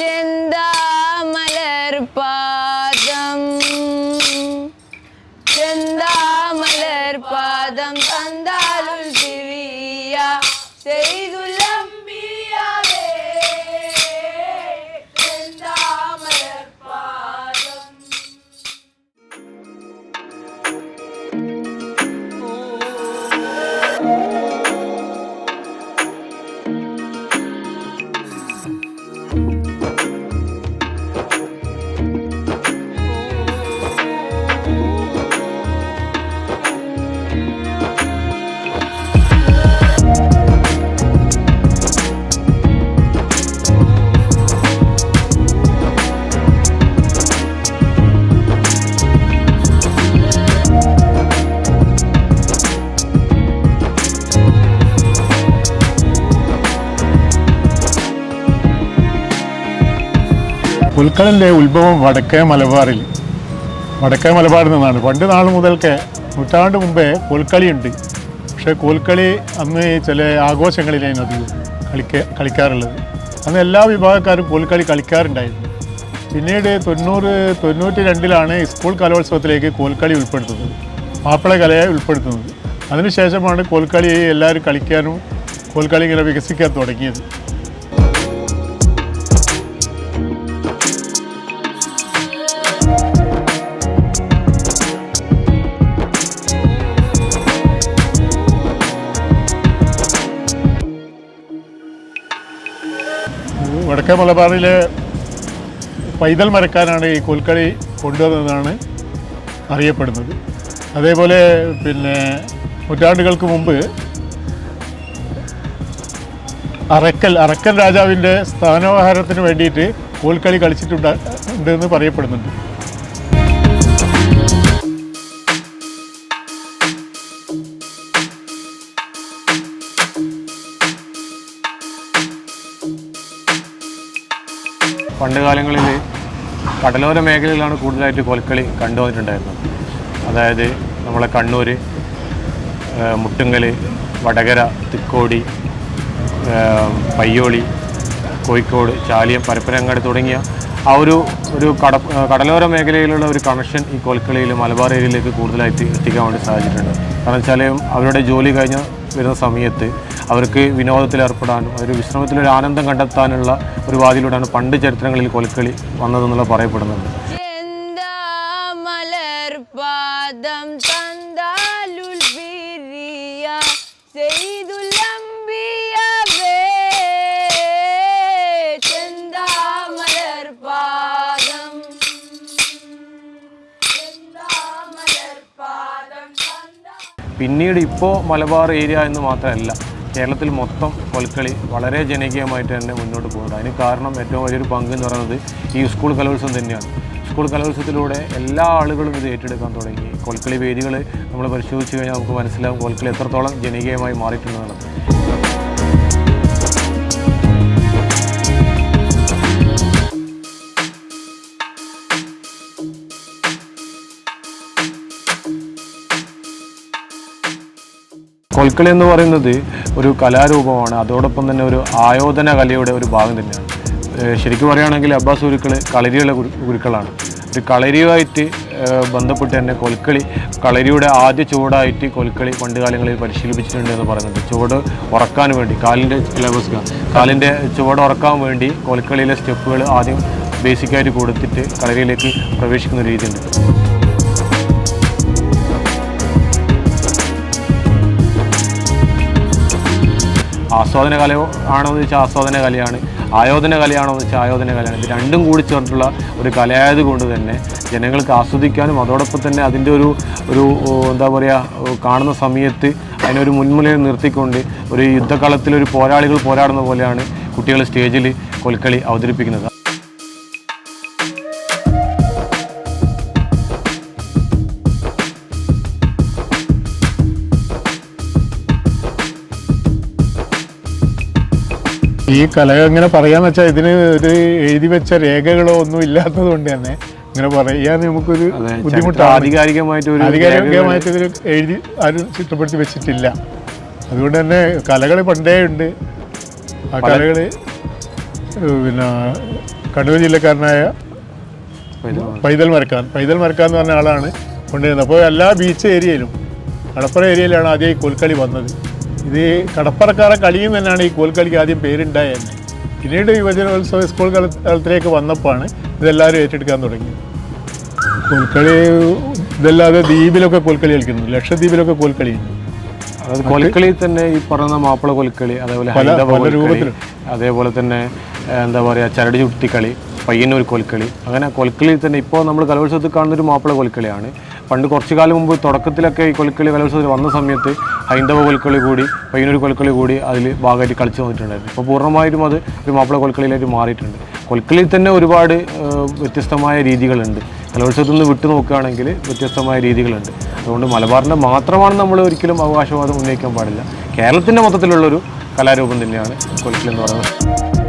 agenda. പുൽക്കളിന്റെ ഉത്ഭവം വടക്കേ മലബാറിൽ. വടക്കേ മലബാറിൽ നിന്നാണ്. പണ്ട് നാൾ മുതൽക്കേ നൂറ്റാണ്ട് മുമ്പേ കോൽക്കളിയുണ്ട്. പക്ഷേ കോൽക്കളി അന്ന് ചില ആഘോഷങ്ങളിലായിരുന്നു അധികം കളിക്ക കളിക്കാറുള്ളത്. അന്ന് എല്ലാ വിഭാഗക്കാരും കോൽക്കളി കളിക്കാറുണ്ടായിരുന്നു. പിന്നീട് തൊണ്ണൂറ് തൊണ്ണൂറ്റി രണ്ടിലാണ് സ്കൂൾ കലോത്സവത്തിലേക്ക് കോൽക്കളി ഉൾപ്പെടുത്തുന്നത്. മാപ്പിള കലയെ ഉൾപ്പെടുത്തുന്നത്. അതിനുശേഷമാണ് കോൽക്കളി എല്ലാവരും കളിക്കാനും കോൽക്കളി ഇങ്ങനെ വികസിക്കാൻ തുടങ്ങിയത്. വടക്കേ മലബാറിലെ പൈതൽ മരക്കാനാണ് ഈ കോൽക്കളി കൊണ്ടുവന്നതെന്നാണ് അറിയപ്പെടുന്നത്. അതേപോലെ പിന്നെ നൂറ്റാണ്ടുകൾക്ക് മുമ്പ് അറക്കൽ അറക്കൽ രാജാവിന്റെ സ്ഥാനോഹാരത്തിന് വേണ്ടിയിട്ട് കോൽക്കളി കളിച്ചിട്ടുണ്ട് ഉണ്ടെന്ന് പറയപ്പെടുന്നുണ്ട്. പണ്ട് കാലങ്ങളിൽ കടലോര മേഖലയിലാണ് കൂടുതലായിട്ട് കോൽക്കളി കണ്ടുവന്നിട്ടുണ്ടായിരുന്നത്. അതായത് നമ്മളെ കണ്ണൂർ മുട്ടുങ്കൽ വടകര തിക്കോടി പയ്യോളി കോഴിക്കോട് ചാലിയം പരപ്പനങ്ങാട് തുടങ്ങിയ ആ ഒരു ഒരു കട കടലോര മേഖലയിലുള്ള ഒരു കണക്ഷൻ ഈ കൊൽക്കളിയിൽ മലബാർ ഏരിയയിലേക്ക് കൂടുതലായിട്ട് എത്തിക്കാൻ വേണ്ടി സാധിച്ചിട്ടുണ്ട്. കാരണം വെച്ചാൽ അവരുടെ ജോലി കഴിഞ്ഞ് വരുന്ന സമയത്ത് അവർക്ക് വിനോദത്തിൽ ഏർപ്പെടാനും ഒരു വിശ്രമത്തിലൊരു ആനന്ദം കണ്ടെത്താനുള്ള ഒരു വാതിലൂടെയാണ് പണ്ട് ചരിത്രങ്ങളിൽ കൊൽക്കളി വന്നതെന്നുള്ള പറയപ്പെടുന്നുണ്ട്. എന്താ പിന്നീട് ഇപ്പോൾ മലബാർ ഏരിയ എന്ന് മാത്രമല്ല കേരളത്തിൽ മൊത്തം കൊൽക്കളി വളരെ ജനകീയമായിട്ട് തന്നെ മുന്നോട്ട് പോകുന്നത് അതിന് കാരണം ഏറ്റവും വലിയൊരു പങ്ക് എന്ന് പറയുന്നത് ഈ സ്കൂൾ കലോത്സവം തന്നെയാണ്. സ്കൂൾ കലോത്സവത്തിലൂടെ എല്ലാ ആളുകളും ഇത് ഏറ്റെടുക്കാൻ തുടങ്ങി. കൊൽക്കളി വേദികൾ നമ്മൾ പരിശോധിച്ച് കഴിഞ്ഞാൽ നമുക്ക് മനസ്സിലാവും കൊൽക്കളി എത്രത്തോളം ജനകീയമായി മാറിയിട്ടുണ്ടെന്നുള്ളത്. കൊൽക്കളി എന്ന് പറയുന്നത് ഒരു കലാരൂപമാണ്. അതോടൊപ്പം തന്നെ ഒരു ആയോധന കലയുടെ ഒരു ഭാഗം തന്നെയാണ്. ശരിക്കും പറയുകയാണെങ്കിൽ അബ്ബാസ് ഗുരുക്കൾ കളരിയുള്ള ഗുരു- ഗുരുക്കളാണ്. ഒരു കളരിയുമായിട്ട് ബന്ധപ്പെട്ട് തന്നെ കൊൽക്കളി കളരിയുടെ ആദ്യ ചുവടായിട്ട് കൊൽക്കളി പണ്ട് കാലങ്ങളിൽ പരിശീലിപ്പിച്ചിട്ടുണ്ട് എന്ന് പറയുന്നുണ്ട്. ചുവട് ഉറക്കാൻ വേണ്ടി കാലിന്റെ കാലിന്റെ ചുവട് ഉറക്കാൻ വേണ്ടി കൊൽക്കളിയിലെ സ്റ്റെപ്പുകൾ ആദ്യം ബേസിക്കായിട്ട് കൊടുത്തിട്ട് കളരിയിലേക്ക് പ്രവേശിക്കുന്ന രീതിയുണ്ട്. ആസ്വാദന കല ആണോ എന്ന് വെച്ചാൽ ആസ്വാദന കലയാണ്. ആയോധന കലയാണോ എന്ന് വെച്ചാൽ ആയോധന കലയാണ്. ഇത് രണ്ടും കൂടി ചേർന്നിട്ടുള്ള ഒരു കലയായത് കൊണ്ട് തന്നെ ജനങ്ങൾക്ക് ആസ്വദിക്കാനും അതോടൊപ്പം തന്നെ അതിന്റെ ഒരു ഒരു എന്താ പറയുക കാണുന്ന സമയത്ത് അതിനൊരു മുൻമുനയിൽ നിർത്തിക്കൊണ്ട് ഒരു യുദ്ധകളത്തിലൊരു പോരാളികൾ പോരാടുന്ന പോലെയാണ് കുട്ടികൾ സ്റ്റേജിൽ കൊൽക്കളി അവതരിപ്പിക്കുന്നത്. ഈ കല എങ്ങനെ പറയാന്ന് വെച്ചാൽ ഇതിന് ഒരു എഴുതി വെച്ച രേഖകളോ ഒന്നും ഇല്ലാത്തത് കൊണ്ട് തന്നെ ഇങ്ങനെ പറയാൻ നമുക്കൊരു ബുദ്ധിമുട്ടാണ്. ആധികാരികമായിട്ട് ഒരു ആധികാരികമായിട്ട് ഒരു എഴുതി ആരും ചിട്ടപ്പെടുത്തി വെച്ചിട്ടില്ല. അതുകൊണ്ട് തന്നെ കലകൾ പണ്ടേ ഉണ്ട്. ആ കലകൾ പിന്നെ കണ്ണൂർ ജില്ലക്കാരനായ പൈതൽ മരക്കാൻ പൈതൽ മരക്കാൻ എന്ന് പറഞ്ഞ ആളാണ് കൊണ്ടുവരുന്നത്. അപ്പോൾ എല്ലാ ബീച്ച് ഏരിയയിലും കടപ്പുറ ഏരിയയിലാണ് ആദ്യം കോൽക്കളി വന്നത്. ഇത് കടപ്പറക്കാരെ കളിയും തന്നെയാണ് ഈ കോൽക്കളിക്ക് ആദ്യം പേരുണ്ടായത്. പിന്നീട് യുവജനോത്സവ സ്കൂൾ തല- തലത്തിലേക്ക് വന്നപ്പോഴാണ് ഇതെല്ലാവരും ഏറ്റെടുക്കാൻ തുടങ്ങിയത്. കോൽക്കളി ഇതല്ലാതെ ദ്വീപിലൊക്കെ കോൽക്കളി കളിക്കുന്നു ലക്ഷദ്വീപിലൊക്കെ കോൽക്കളിയുണ്ട് അതായത് കൊലക്കളി തന്നെ ഈ പറയുന്ന മാപ്പിള കൊലക്കളി അതേപോലെ ഹൈന്ദവ. അതേപോലെ തന്നെ എന്താ പറയുക ചരടി ചുട്ടിക്കളി പയ്യന്നൂർ കൊലക്കളി അങ്ങനെ കൊൽക്കളിയിൽ തന്നെ ഇപ്പോൾ നമ്മൾ കലോത്സവത്തിൽ കാണുന്നൊരു മാപ്പിള കൊലക്കളിയാണ് പണ്ട് കുറച്ചു കാലം മുമ്പ് തുടക്കത്തിലൊക്കെ ഈ കൊലക്കളി കലോത്സവത്തിൽ വന്ന സമയത്ത് ഹൈന്ദവ കൊൽക്കളി കൂടി പയ്യന്നൂർ കൊൽക്കളി കൂടി അതിൽ ഭാഗമായിട്ട് കളിച്ചു വന്നിട്ടുണ്ടായിരുന്നു. ഇപ്പോൾ പൂർണമായിട്ടും അത് ഒരു മാപ്പിള കൊൽക്കളിയിലേക്ക് മാറിയിട്ടുണ്ട്. കൊൽക്കളിയിൽ തന്നെ ഒരുപാട് വ്യത്യസ്തമായ രീതികളുണ്ട്. കലോത്സവത്തിൽ നിന്ന് വിട്ടു നോക്കുകയാണെങ്കിൽ വ്യത്യസ്തമായ രീതികളുണ്ട്. അതുകൊണ്ട് മലബാറിന്റെ മാത്രമാണ് നമ്മൾ ഒരിക്കലും അവകാശവാദം ഉന്നയിക്കാൻ പാടില്ല. കേരളത്തിന്റെ മൊത്തത്തിലുള്ളൊരു കലാരൂപം തന്നെയാണ് കൊൽക്കളി എന്ന് പറയുന്നത്.